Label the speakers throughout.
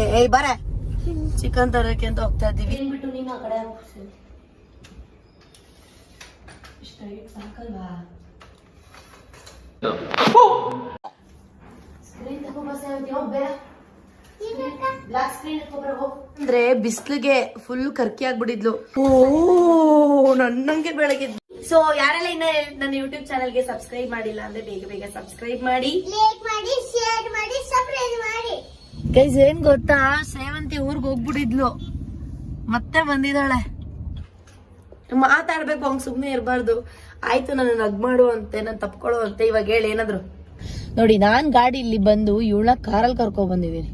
Speaker 1: ತರಕ್ಕೆ ಏಯ್ ಬರ. ಚಿಕನ್ ತರಕ್ಕೆ ಅಂತ ಹೋಗ್ತಾ ಇದ್ದೀವಿ. ಏನ್ಬಿಟ್ಟು ನೀನು ಆ ಕಡೆ ಅಂದ್ರೆ ಬಿಸ್ಲಿಗೆ ಫುಲ್ ಕರ್ಕಿ ಆಗ್ಬಿಟ್ಟಿದ್ಲು. ಓ ನನ್ನಂಗೆ ಬೆಳಗಿದ್. ಸೊ ಯಾರೆಲ್ಲ ಇನ್ನ ನನ್ನ ಯೂಟ್ಯೂಬ್ ಚಾನಲ್ಗೆ ಸಬ್ಸ್ಕ್ರೈಬ್ ಮಾಡಿಲ್ಲ ಅಂದ್ರೆ ಬೇಗ ಬೇಗ ಸಬ್ಸ್ಕ್ರೈಬ್ ಮಾಡಿ.
Speaker 2: ಲೈಕ್ ಮಾಡಿ ಶೇರ್ ಸಬ್ಸ್ಕ್ರೈಬ್ ಮಾಡಿ
Speaker 1: ಗೈಸ್ ಏನ್ ಗೊತ್ತಾ? ಸೇವಂತಿ ಊರ್ಗ್ ಹೋಗ್ಬಿಟ್ಟಿದ್ಲು ಮತ್ತೆ ಬಂದಿದ್ದಾಳೆ. ಮಾತಾಡ್ಬೇಕು ಹಂಗ್ ಸುಮ್ನೆ ಇರಬಾರ್ದು. ಆಯ್ತು ನನ್ನ ನಗ್ ಮಾಡು ಅಂತೆ ನಾನು ತಪ್ಕೊಳ್ಳೋ ಅಂತೆ ಇವಾಗ ಹೇಳಿ ಏನಾದ್ರು. ನೋಡಿ ನಾನ್ ಗಾಡಿ ಇಲ್ಲಿ ಬಂದು ಇವಳ ಕಾರಲ್ಲಿ ಕರ್ಕೊ ಬಂದಿದ್ದೀನಿ.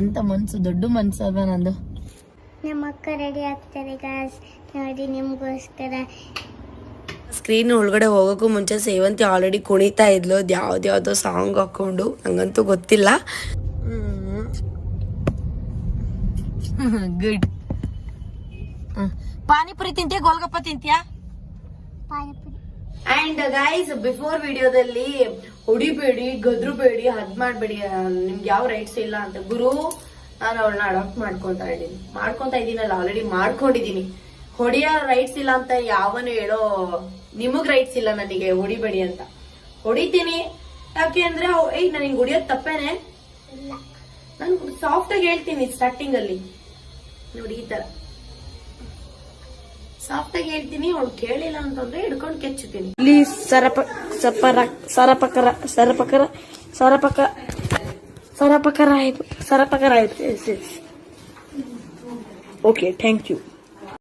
Speaker 1: ಎಂತ ಮನ್ಸು ದೊಡ್ಡ ಮನ್ಸು ಅದ ನಂದು?
Speaker 2: ನಮ್ಮ ಅಕ್ಕ ರೆಡಿ ಆಗ್ತಾರೆ ಗಾಸ್ ನೋಡಿ ನಿಮ್ಗೋಸ್ಕರ.
Speaker 1: ಸ್ಕ್ರೀನ್ ಒಳಗಡೆ ಹೋಗೋಕ್ಕೂ ಮುಂಚೆ ಸೇವಂತಿ ಆಲ್ರೆಡಿ ಕುಣಿತಾ ಇದ್ಲು. ಅದು ಯಾವ್ದ್ಯಾವ್ದೋ ಸಾಂಗ್ ಹಾಕೊಂಡು ನಂಗಂತೂ ಗೊತ್ತಿಲ್ಲ. ಗುಡ್ ಪಾನಿಪುರಿ ತಿಂತೀಯ ಗೋಲ್ಗಪ್ಪ ತಿಂತೀಯಾ?
Speaker 2: ಪಾನಿಪುರಿ.
Speaker 1: ಅಂಡ್ ಗೈಸ್ ಬಿಫೋರ್ ವಿಡಿಯೋದಲ್ಲಿ ಹೊಡಿಬೇಡಿ ಗದ್ರುಬೇಡಿ ಹದ್ ಮಾಡ್ಬೇಡಿ ನಿಮ್ಗೆ ಯಾವ ರೈಟ್ಸ್ ಇಲ್ಲ ಅಂತ ಗುರು ನಾನು ಅವಳನ್ನ ಅಡಾಪ್ಟ್ ಮಾಡ್ಕೊತಾ ಇದ್ದೀನಿ. ಮಾಡ್ಕೊತಾ ಇದ್ದೀನಲ್ಲ ಆಲ್ರೆಡಿ ಮಾಡ್ಕೊಂಡಿದೀನಿ ಹೊಡಿಯೋ ರೈಟ್ಸ್ ಇಲ್ಲ ಅಂತ ಯಾವನು ಹೇಳೋ ನಿಮಗ್ ರೈಟ್ಸ್ ಇಲ್ಲ ನನಗೆ ಹೊಡಿಬೇಡಿ ಅಂತ. ಹೊಡಿತೀನಿ. ಯಾಕೆ ಅಂದ್ರೆ ಏಯ್ ನನಗೆ ಹೊಡಿಯೋದ್ ತಪ್ಪೇನೆ? ಸಾಫ್ಟ್ ಆಗಿ ಹೇಳ್ತೀನಿ ಸ್ಟಾರ್ಟಿಂಗ್ ಅಲ್ಲಿ. ನೋಡಿ ಈ ತರ. ಸಾಫ್ಟ್ ಆಗಿ ಹೇಳ್ತೀನಿ, ಅವ್ಳು ಕೇಳಿಲ್ಲ ಅಂತಂದ್ರೆ ಹಿಡ್ಕೊಂಡು ಕೆಚ್ಚುತ್ತೀನಿ. ಇಲ್ಲಿ ಸರಪ, ಸಪರ, ಸರಪಕರ ಸರಪಕರ, ಸರಪಕ, ಸರಪಕರ ಆಯ್ತು ಸರಪಕರ ಆಯ್ತು. Okay thank you